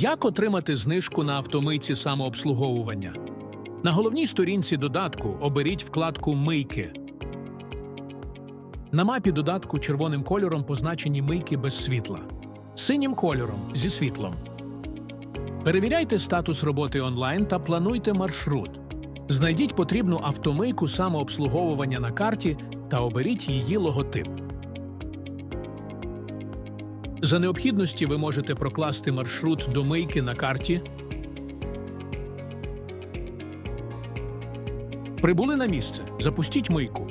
Як отримати знижку на автомийці самообслуговування? На головній сторінці додатку оберіть вкладку Мийки. На мапі додатку червоним кольором позначені мийки без світла, синім кольором зі світлом. Перевіряйте статус роботи онлайн та плануйте маршрут. Знайдіть потрібну автомийку самообслуговування на карті та оберіть її логотип. За необхідності ви можете прокласти маршрут до мийки на карті. Прибули на місце. Запустіть мийку.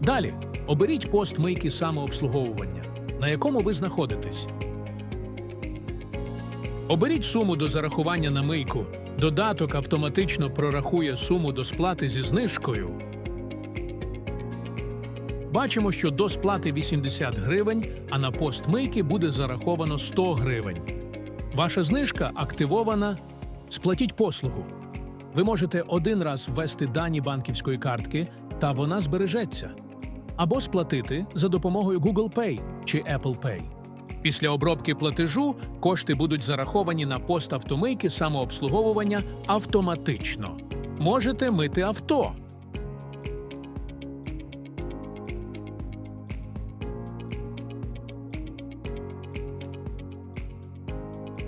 Далі оберіть пост мийки самообслуговування, на якому ви знаходитесь. Оберіть суму до зарахування на мийку. Додаток автоматично прорахує суму до сплати зі знижкою. Бачимо, що до сплати 80 гривень, а на пост мийки буде зараховано 100 гривень. Ваша знижка активована. Сплатіть послугу. Ви можете один раз ввести дані банківської картки, та вона збережеться. Або сплатити за допомогою Google Pay чи Apple Pay. Після обробки платежу кошти будуть зараховані на пост автомийки самообслуговування автоматично. Можете мити авто.